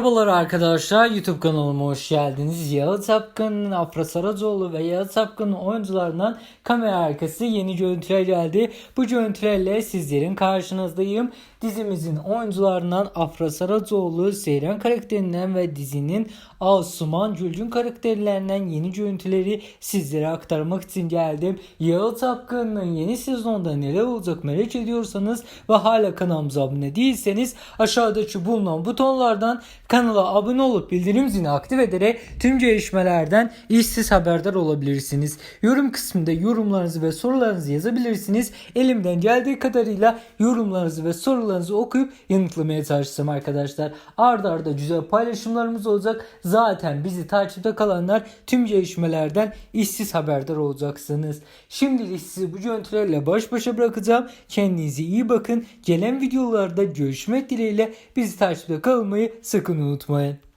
Merhabalar arkadaşlar YouTube kanalıma hoş geldiniz. Yağız Apkan'ın Afra Saracoğlu ve Yağız Apkan'ın oyuncularından kamera arkası yeni görüntüler geldi. Bu görüntülerle sizlerin karşınızdayım. Dizimizin oyuncularından Afra Saracoğlu, Seyran karakterinden ve dizinin Asuman Gülcün karakterlerinden yeni görüntüleri sizlere aktarmak için geldim. Yağız Apkan'ın yeni sezonda neler olacak merak ediyorsanız ve hala kanalımıza abone değilseniz aşağıdaki bulunan butonlardan kanala abone olup bildirim zilini aktif ederek tüm gelişmelerden işsiz haberdar olabilirsiniz. Yorum kısmında yorumlarınızı ve sorularınızı yazabilirsiniz. Elimden geldiği kadarıyla yorumlarınızı ve sorularınızı okuyup yanıtlamaya çalışacağım arkadaşlar. Arda arda güzel paylaşımlarımız olacak. Zaten bizi takipte kalanlar tüm gelişmelerden işsiz haberdar olacaksınız. Şimdilik sizi bu görüntülerle baş başa bırakacağım. Kendinize iyi bakın. Gelen videolarda görüşmek dileğiyle bizi takipte kalmayı sakın minute